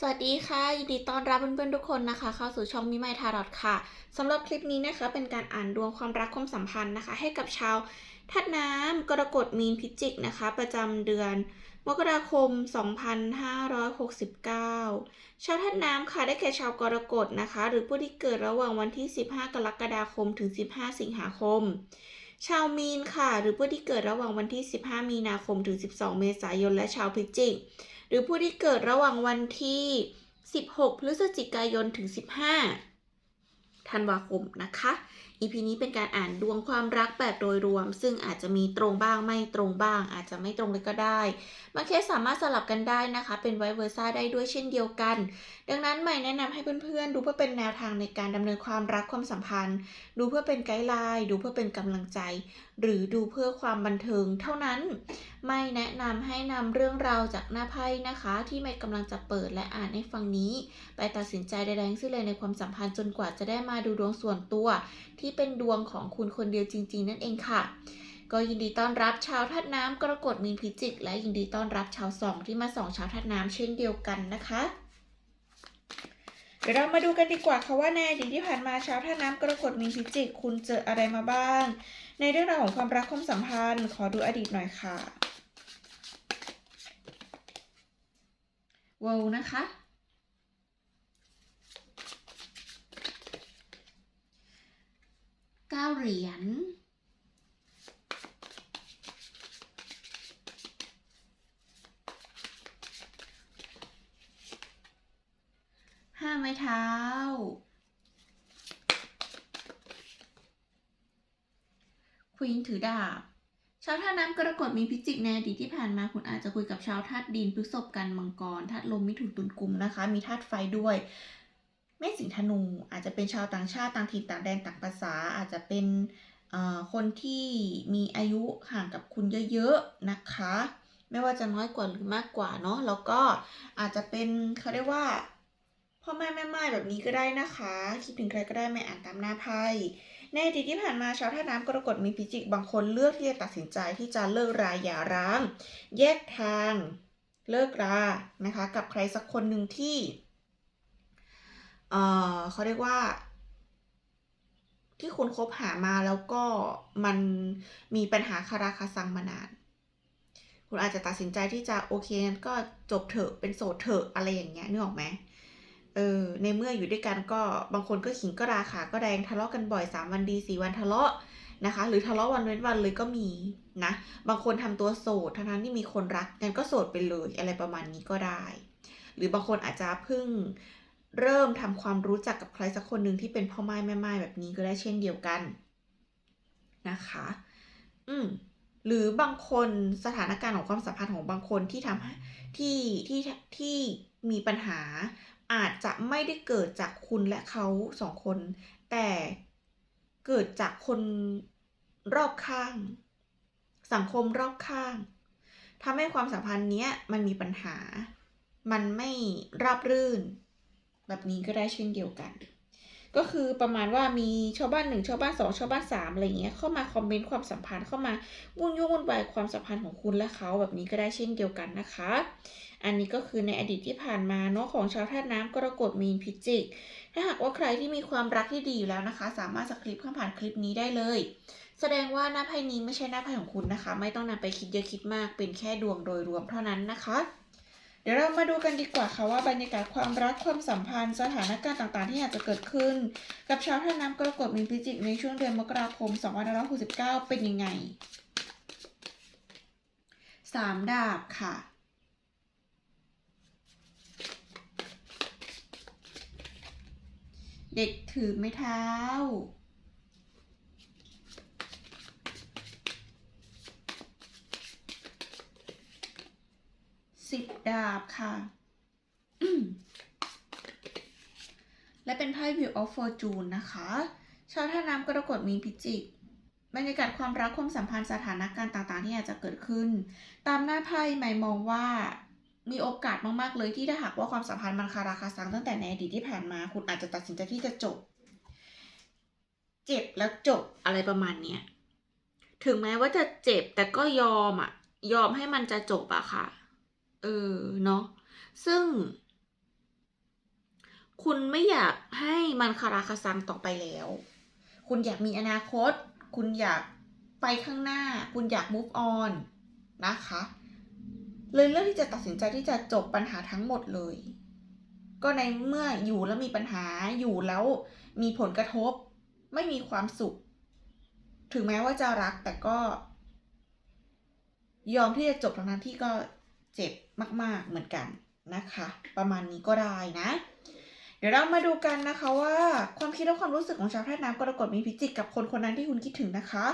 สวัสดีค่ะ ยินดีต้อนรับเพื่อนๆทุกคนนะคะ เข้าสู่ช่องมิไมทารอตค่ะสำหรับคลิปนี้นะคะ เป็นการอ่านดวงความรักความสัมพันธ์นะคะ ให้กับชาวธาตุน้ำกรกฎมีนพิจิกนะคะ ประจำเดือนมกราคม 2569 ชาวธาตุน้ำค่ะได้แก่ชาวกรกฎนะคะ หรือผู้ที่เกิดระหว่างวันที่ 15 กรกฎาคมถึง 15 สิงหาคม ชาวมีนค่ะ หรือผู้ที่เกิดระหว่างวันที่ 15 มีนาคมถึง 12 เมษายน และชาวพิจิก หรือผู้ที่เกิดระหว่างวันที่ 16 พฤศจิกายนถึง 15 ธันวาคมนะคะ EP นี้เป็นการอ่านดวงความรักแบบโดยรวม ซึ่งอาจจะมีตรงบ้างไม่ตรงบ้าง อาจจะไม่ตรงเลยก็ได้บางเคสสามารถสลับกันได้นะคะ เป็นไวเวอร์ซ่าได้ด้วยเช่นเดียวกัน ดังนั้นใหม่แนะนำให้เพื่อนๆ ดูเพื่อเป็นแนวทางในการดำเนินความรักความสัมพันธ์ ดูเพื่อเป็นไกด์ไลน์ดูเพื่อเป็นกำลังใจ หรือดูเพื่อความบันเทิงเท่านั้น ไม่แนะนำให้นำเรื่องราวจากหน้าไพ่นะคะ ที่ไม่กำลังจะเปิดและอ่านให้ฟังนี้ ไปตัดสินใจใดๆทั้งสิ้นเลยในความสัมพันธ์จนกว่าจะได้มาดูดวงส่วนตัวทีที่เป็นดวงของคุณคนเดียวจริง ๆ นั่นเองค่ะ ก็ยินดีต้อนรับชาวธาตุน้ำกรกฎมีนพิจิก และยินดีต้อนรับชาวสองที่มาส่องชาวธาตุน้ำเช่นเดียวกันนะคะเดี๋ยวเรามาดูกันดีกว่าค่ะว่าในอดีตที่ผ่านมาชาวธาตุน้ำกรกฎมีนพิจิก คุณเจออะไรมาบ้าง ในเรื่องราวของความรักความสัมพันธ์ ขอดูอดีตหน่อยค่ะว้าวนะคะ ก้าเหรียญห้าไม้เท้าควีนถือดาบ ชาวธาตุน้ำกรกฎมีพิจิกในอดีตที่ผ่านมาคุณอาจจะคุยกับชาวธาตุดินพฤษภกันมังกรธาตุลมมิถุนตุลกุมนะคะ มีธาตุไฟด้วย เมษสิงห์ธนู อาจจะเป็นชาวต่างชาติต่างถิ่นต่างแดนต่างภาษา อาจจะเป็นคนที่มีอายุห่างกับคุณเยอะๆนะคะ ไม่ว่าจะน้อยกว่าหรือมากกว่าเนาะแล้วก็อาจจะเป็นเขาเรียกว่าพ่อแม่แม่ไม้แบบนี้ก็ได้นะคะ คิดถึงใครก็ได้ไม่อ่านตามหน้าไพ่ในอดีตที่ผ่านมาชาวท่าน้ำกรกฎมีพิจิกบางคนเลือกที่จะตัดสินใจที่จะเลิกรายหย่าร้าง แยกทาง เลิกรานะคะ กับใครสักคนหนึ่งที่ เอ่อเขาเรียกว่า ที่คุณคบหามาแล้วก็มันมีปัญหาคาราคาซังมานาน คุณอาจจะตัดสินใจที่จะโอเคงั้นก็จบเถอะเป็นโสดเถอะอะไรอย่างเงี้ยนึกออกไหมเออในเมื่ออยู่ด้วยกันก็บางคนก็ขิงก็ราขาก็แรงทะเลาะกันบ่อยสามวันดีสี่วันทะเลาะนะคะ หรือทะเลาะวันเว้นวันเลยก็มีนะ บางคนทำตัวโสดทั้งนั้นที่มีคนรักงั้นก็โสดไปเลยอะไรประมาณนี้ก็ได้ หรือบางคนอาจจะพิ่ง เริ่มทำความรู้จักกับใครสักคนหนึ่งที่เป็นพ่อไม้แม่ไม้แบบนี้ก็ได้เช่นเดียวกันนะคะ อืมหรือบางคนสถานการณ์ของความสัมพันธ์ของบางคนที่ทำที่ที่ที่มีปัญหา อาจจะไม่ได้เกิดจากคุณและเขาสองคน แต่เกิดจากคนรอบข้าง สังคมรอบข้างทำให้ความสัมพันธ์เนี้ยมันมีปัญหา มันไม่ราบรื่น แบบนี้ก็ได้เช่นเดียวกัน ก็คือประมาณว่ามีชาวบ้านหนึ่งชาวบ้านสองชาวบ้านสามอะไรเงี้ยเข้ามาคอมเมนต์ความสัมพันธ์เข้ามาวุ่นยุ่งวุ่นวายความสัมพันธ์ของคุณและเขาแบบนี้ก็ได้เช่นเดียวกันนะคะ อันนี้ก็คือในอดีตที่ผ่านมาเนาะของชาวธาตุน้ำกรกฎมีนพิจิก ถ้าหากว่าใครที่มีความรักที่ดีอยู่แล้วนะคะ สามารถสคริปข้ามผ่านคลิปนี้ได้เลย แสดงว่าหน้าไพ่นี้ไม่ใช่หน้าไพ่ของคุณนะคะ ไม่ต้องนำไปคิดเยอะคิดมากเป็นแค่ดวงโดยรวมเท่านั้นนะคะ เดี๋ยวเรามาดูกันดีกว่าค่ะว่าบรรยากาศความรักความสัมพันธ์ สถานการณ์ต่างๆ ที่อาจจะเกิดขึ้น กับชาวธาตุน้ำกรกฎมีนพิจิกในช่วงเดือนมกราคม2569 เป็นยังไงสามดาบค่ะเด็กถือไม้เท้า สิบ ดาบค่ะ และเป็นไพ่ View of Fortune นะคะ ชาวท่าน้ำกรกฎมีนพิจิกบรรยากาศความรักความสัมพันธ์สถานการณ์ต่างๆ ที่อาจจะเกิดขึ้น ตามหน้าไพ่หมายมองว่ามีโอกาสมากๆเลยที่ถ้าหากว่าความสัมพันธ์มันคาราคาซังตั้งแต่ในอดีตที่ผ่านมา คุณอาจจะตัดสินใจที่จะจบ เจ็บแล้วจบอะไรประมาณเนี้ยถึงแม้ว่าจะเจ็บแต่ก็ยอมอะยอมให้มันจะจบอะค่ะ เออเนาะซึ่ง คุณไม่อยากให้มันคาราคาซังต่อไปแล้ว คุณอยากมีอนาคต คุณอยากไปข้างหน้า คุณอยาก move on นะคะ เลยเลือกที่จะตัดสินใจที่จะจบปัญหาทั้งหมดเลย ก็ในเมื่ออยู่แล้วมีปัญหาอยู่แล้วมีผลกระทบ ไม่มีความสุข ถึงแม้ว่าจะรักแต่ก็ ยอมที่จะจบทั้งนั้นที่ก็ เจ็บมาก ๆ เหมือนกันนะคะ ประมาณนี้ก็ได้นะ เดี๋ยวเรามาดูกันนะคะว่าความคิดและความรู้สึกของชาวธาตุน้ำกรกฎมีพิจิกกับคนคนนั้นที่คุณคิดถึงนะคะ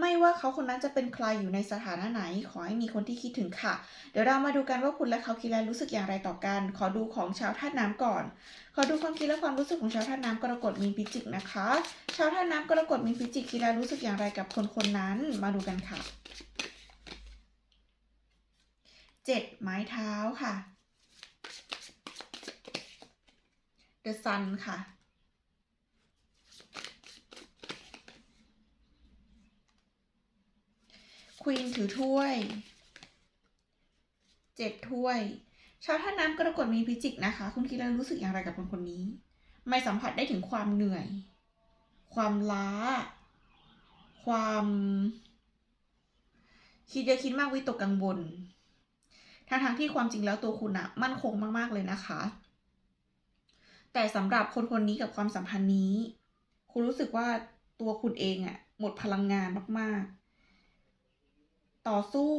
ไม่ว่าเขาคนนั้นจะเป็นใครอยู่ในสถานะไหน ขอให้มีคนที่คิดถึงค่ะ เดี๋ยวเรามาดูกันว่าคุณและเขาคิดและรู้สึกอย่างไรต่อกัน ขอดูของชาวธาตุน้ำก่อน ขอดูความคิดและความรู้สึกของชาวธาตุน้ำกรกฎมีพิจิกนะคะ ชาวธาตุน้ำกรกฎมีพิจิกคิดและรู้สึกอย่างไรกับคนคนนั้น มาดูกันค่ะ เจ็ดไม้เท้าค่ะ The Sun ค่ะควีนถือถ้วยเจ็ดถ้วย ชาวท่าน้ำกรกฎมีพิจิกนะคะ คุณคิดแล้วรู้สึกอย่างไรกับคนคนนี้ ไม่สัมผัสได้ถึงความเหนื่อย ความล้า ความ คิดเยอะคิดมากวิตกกังวล ทั้งทางที่ความจริงแล้วตัวคุณอะมั่นคงมาก ๆ เลยนะคะ แต่สำหรับคนคนนี้กับความสัมพันธ์นี้ คุณรู้สึกว่าตัวคุณเองอะหมดพลังงานมาก ๆ ต่อสู้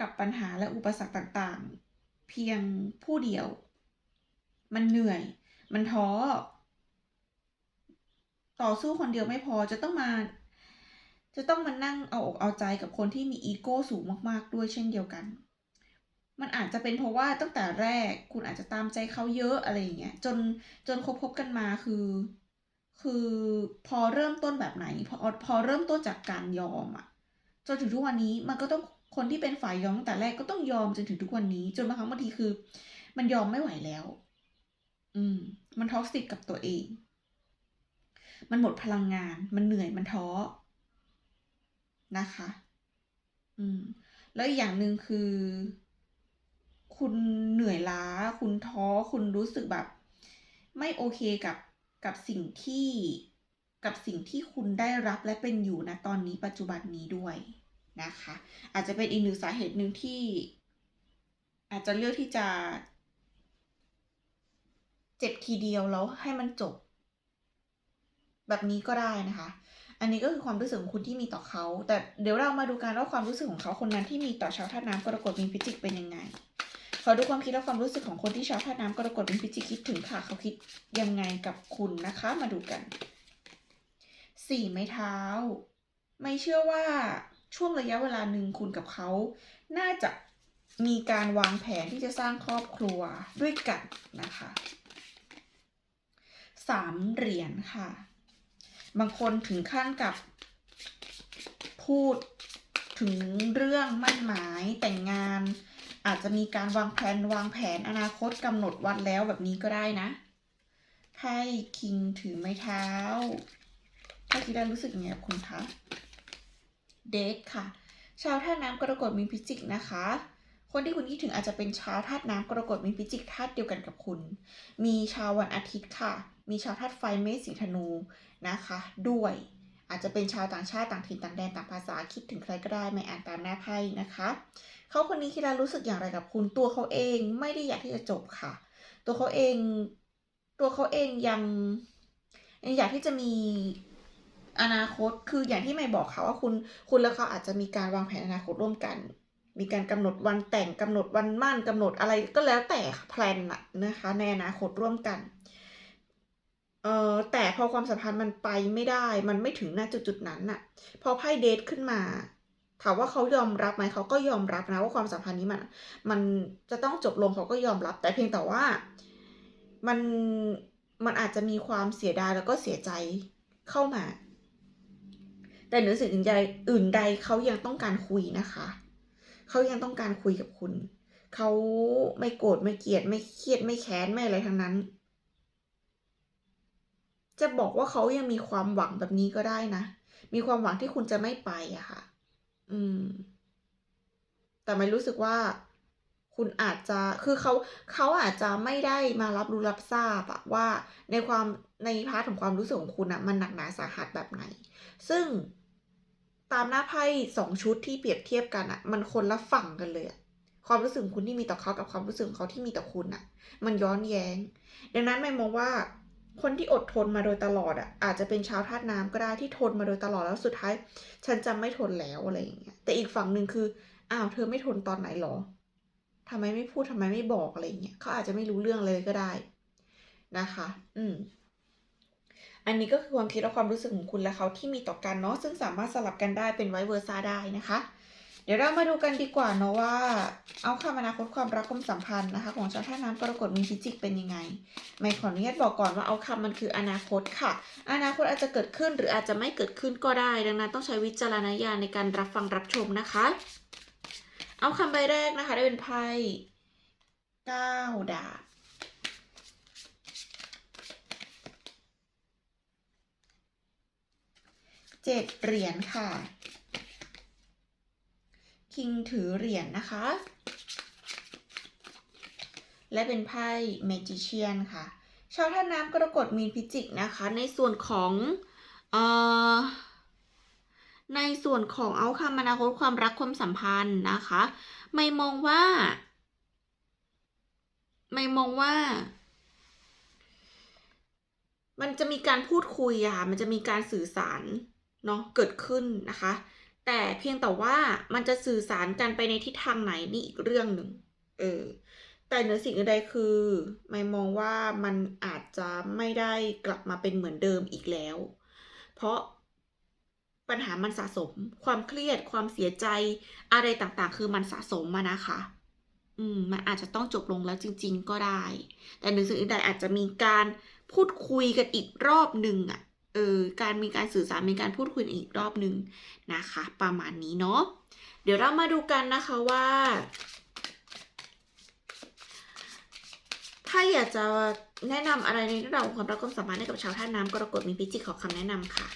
กับปัญหาและอุปสรรคต่างๆ เพียงผู้เดียว มันเหนื่อย มันท้อ ต่อสู้คนเดียวไม่พอจะต้องมาจะต้องมานั่งเอาอกเอาใจกับคนที่มีอีโก้สูงมาก ๆ ด้วยเช่นเดียวกัน มันอาจจะเป็นเพราะว่าตั้งแต่แรกคุณอาจจะตามใจเขาเยอะอะไรอย่างเงี้ยจนจนคบคบกันมาคือ คือพอเริ่มต้นแบบไหน พอพอเริ่มต้นจากการยอมอะจนถึงทุกวันนี้มันก็ต้องคนที่เป็นฝ่ายยอมตั้งแต่แรกก็ต้องยอมจนถึงทุกวันนี้ จนบางครั้งบางทีคือ มันยอมไม่ไหวแล้ว อืม มันท็อกซิกกับตัวเอง มันหมดพลังงาน มันเหนื่อยมันท้อนะคะ อืม แล้วอีกอย่างหนึ่งคือ คุณเหนื่อยล้า คุณท้อคุณรู้สึกแบบ ไม่โอเคกับกับสิ่งที่กับสิ่งที่คุณได้รับและเป็นอยู่นะตอนนี้ปัจจุบันนี้ด้วยนะคะ อาจจะเป็นอีกหนึ่งสาเหตุหนึ่งที่ อาจจะเลือกที่จะ เจ็บทีเดียวแล้วให้มันจบ แบบนี้ก็ได้นะคะ อันนี้ก็คือความรู้สึกของคุณที่มีต่อเขา แต่เดี๋ยวเรามาดูกันว่าความรู้สึกของเขาคนนั้นที่มีต่อชาวธาตุน้ำกรกฎมีพิจิกเป็นยังไง ขอดูความคิดและความรู้สึกของคนที่ชาวธาตุน้ำกรกฎเป็นพิจิกคิดถึงค่ะ เขาคิดยังไงกับคุณนะคะ มาดูกัน สี่ไม้เท้า ไม่เชื่อว่าช่วงระยะเวลาหนึ่งคุณกับเขา น่าจะมีการวางแผนที่จะสร้างครอบครัวด้วยกันนะคะสามเหรียญค่ะ บางคนถึงขั้นกับพูดถึงเรื่องมั่นหมายแต่งงาน อาจจะมีการวางแผนวางแผนอนาคตกำหนดวันแล้วแบบนี้ก็ได้นะไพ่คิงถือไม้เท้าถ้าคิดได้รู้สึกยังไงกับคุณคะเดทค่ะ ชาวธาตุน้ำกรกฎมีพิจิกนะคะคนที่คุณคิดถึงอาจจะเป็นชาวธาตุน้ำกรกฎมีพิจิกธาตุเดียวกันกับคุณ มีชาววันอาทิตย์ค่ะ มีชาวธาตุไฟเมษสิงธนูนะคะ ด้วย อาจจะเป็นชาวต่างชาติต่างถิ่นต่างแดนต่างภาษาคิดถึงใครก็ได้ไม่อ่านตามหน้าไพ่นะคะ เขาคนนี้คิดแล้วรู้สึกอย่างไรกับคุณ ตัวเขาเองไม่ได้อยากที่จะจบค่ะ ตัวเขาเอง ตัวเขาเองยังยังอยากที่จะมีอนาคตคืออย่างที่ไม่บอกค่ะว่าคุณคุณและเขาอาจจะมีการวางแผนอนาคตร่วมกัน มีการกำหนดวันแต่งกำหนดวันมั่นกำหนดอะไรก็แล้วแต่แพลนอะนะคะในอนาคตร่วมกันเอ่อแต่พอความสัมพันธ์มันไปไม่ได้ มันไม่ถึงณจุดจุดนั้นน่ะ พอไพ่เดทขึ้นมา ถามว่าเขายอมรับไหมเขาก็ยอมรับนะว่าความสัมพันธ์นี้มันมันจะต้องจบลงเขาก็ยอมรับ แต่เพียงแต่ว่ามันมันอาจจะมีความเสียดายแล้วก็เสียใจเข้ามา แต่เหนือสิ่งอื่นใดอื่นใดเขายังต้องการคุยนะคะเขายังต้องการคุยกับคุณเขาไม่โกรธไม่เกลียดไม่เครียดไม่แค้นไม่อะไรทั้งนั้น จะบอกว่าเขายังมีความหวังแบบนี้ก็ได้นะ มีความหวังที่คุณจะไม่ไปอะค่ะ อืม แต่ไม่รู้สึกว่าคุณอาจจะคือเขาเขาอาจจะไม่ได้มารับรู้รับทราบอะว่าในความในพาร์ตของความรู้สึกของคุณน่ะมันหนักหนาสาหัสแบบไหน ซึ่งตามหน้าไพ่2ชุดที่เปรียบเทียบกันน่ะมันคนละฝั่งกันเลยความรู้สึกคุณที่มีต่อเขากับความรู้สึกของเขาที่มีต่อคุณน่ะมันย้อนแย้ง ดังนั้นไมค์มองว่า คนที่อดทนมาโดยตลอดอะอาจจะเป็นชาวธาตุน้ำก็ได้ที่ทนมาโดยตลอดแล้วสุดท้าย ฉันจะไม่ทนแล้วอะไรอย่างเงี้ยแต่อีกฝั่งหนึ่งคืออ้าวเธอไม่ทนตอนไหนหรอ?ทำไมไม่พูดทำไมไม่บอกอะไรอย่างเงี้ยเขาอาจจะไม่รู้เรื่องเลยก็ได้นะคะ อืมอันนี้ก็คือความคิดและความรู้สึกของคุณและเขาที่มีต่อกันเนาะซึ่งสามารถสลับกันได้เป็น vice versa ได้นะคะ เดี๋ยวเรามาดูกันดีกว่าเนาะว่า outcome อนาคตความรักความสัมพันธ์นะคะ ของชาวธาตุน้ำกรากฎมีพิจิกเป็นยังไง ไมค์ขออนุญาตบอกก่อนว่า outcome มันคืออนาคตค่ะ อนาคตอาจจะเกิดขึ้นหรืออาจจะไม่เกิดขึ้นก็ได้ ดังนั้นต้องใช้วิจารณญาณในการรับฟังรับชมนะคะ outcome ใบแรกนะคะได้เป็นไพ่9ดาบ7เหรียญค่ะ คิงถือเหรียญนะคะ และเป็นไพ่ Magician ค่ะ ชาวธาน้ำกรกฎมีนพิจิกนะคะ ในส่วนของออในส่วนของ outcome อนาคตความรักความสัมพันธ์นะคะ ไมค์มองว่า ไมค์มองว่ามันจะมีการพูดคุยอะค่ะ มันจะมีการสื่อสารเนาะเกิดขึ้นนะคะ แต่เพียงแต่ว่ามันจะสื่อสารกันไปในทิศทางไหนนี่อีกเรื่องหนึ่งเออแต่เหนือสิ่งอื่นใดคือไมค์มองว่ามันอาจจะไม่ได้กลับมาเป็นเหมือนเดิมอีกแล้ว เพราะปัญหามันสะสม ความเครียดความเสียใจอะไรต่างๆ คือมันสะสมอะนะคะ อืมมันอาจจะต้องจบลงแล้วจริง ๆ ก็ได้ แต่เหนือสิ่งอื่นใดอาจจะมีการพูดคุยกันอีกรอบหนึ่งอะ เออการมีการสื่อสารมีการพูดคุยอีกรอบหนึ่งนะคะ ประมาณนี้เนาะเดี๋ยวเรามาดูกันนะคะว่า ถ้าอยากจะแนะนำอะไรในเรื่องราวของความรักความสัมพันธ์ให้กับชาวธาตุน้ำกรกฎมีพิจิกขอคำแนะนำค่ะ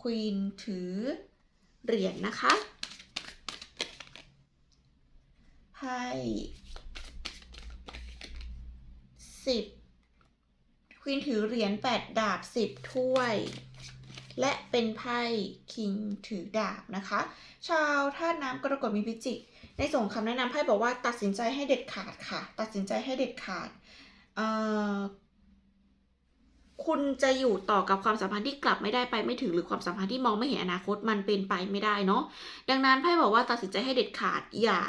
Queen ถือเหรียญนะคะไพ่ 10 Queen ถือเหรียญ8ดดาบ10ถ้วย และเป็นไพ่ King ถือดาบนะคะ ชาวธาตุน้ำกรกฎมีพิจิก ในส่งคำแนะนำไพ่บอกว่าตัดสินใจให้เด็ดขาดค่ะ ตัดสินใจให้เด็ดขาดคุณจะอยู่ต่อกับความสัมพันธ์ที่กลับไม่ได้ไปไม่ถึงหรือความสัมพันธ์ที่มองไม่เห็นอนาคตมันเป็นไปไม่ได้เนาะดังนั้นไพ่บอกว่าตัดสินใจให้เด็ดขาดอย่า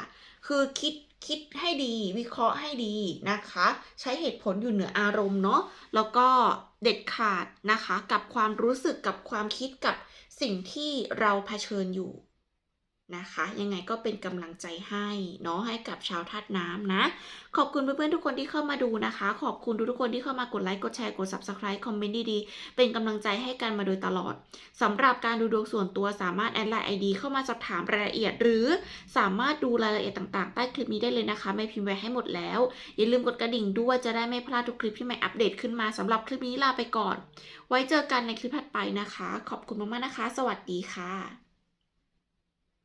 คือคิด คิดให้ดี วิเคราะห์ให้ดีนะคะ ใช้เหตุผลอยู่เหนืออารมณ์เนาะแล้วก็เด็ดขาดนะคะ กับความรู้สึกกับความคิดกับสิ่งที่เราเผชิญอยู่ นะคะ ยังไงก็เป็นกำลังใจให้เนาะให้กับชาวธาตุน้ำนะ ขอบคุณเพื่อนๆทุกคนที่เข้ามาดูนะคะ ขอบคุณทุกๆคนที่เข้ามากดไลค์ กดแชร์ กด Subscribe คอมเมนต์ดีๆ เป็นกำลังใจให้กันมาโดยตลอดสำหรับการดูดวงส่วนตัวสามารถแอดไลน์ ID เข้ามาสอบถามรายละเอียด หรือสามารถดูรายละเอียดต่างๆ ใต้คลิปนี้ได้เลยนะคะไมค์พิมพ์ไว้ให้หมดแล้ว อย่าลืมกดกระดิ่งด้วยจะได้ไม่พลาดทุกคลิปที่ไมค์อัปเดตขึ้นมาสำหรับคลิปนี้ลาไปก่อน ไว้เจอกันในคลิปถัดไปนะคะ ขอบคุณมากๆนะคะ สวัสดีค่ะ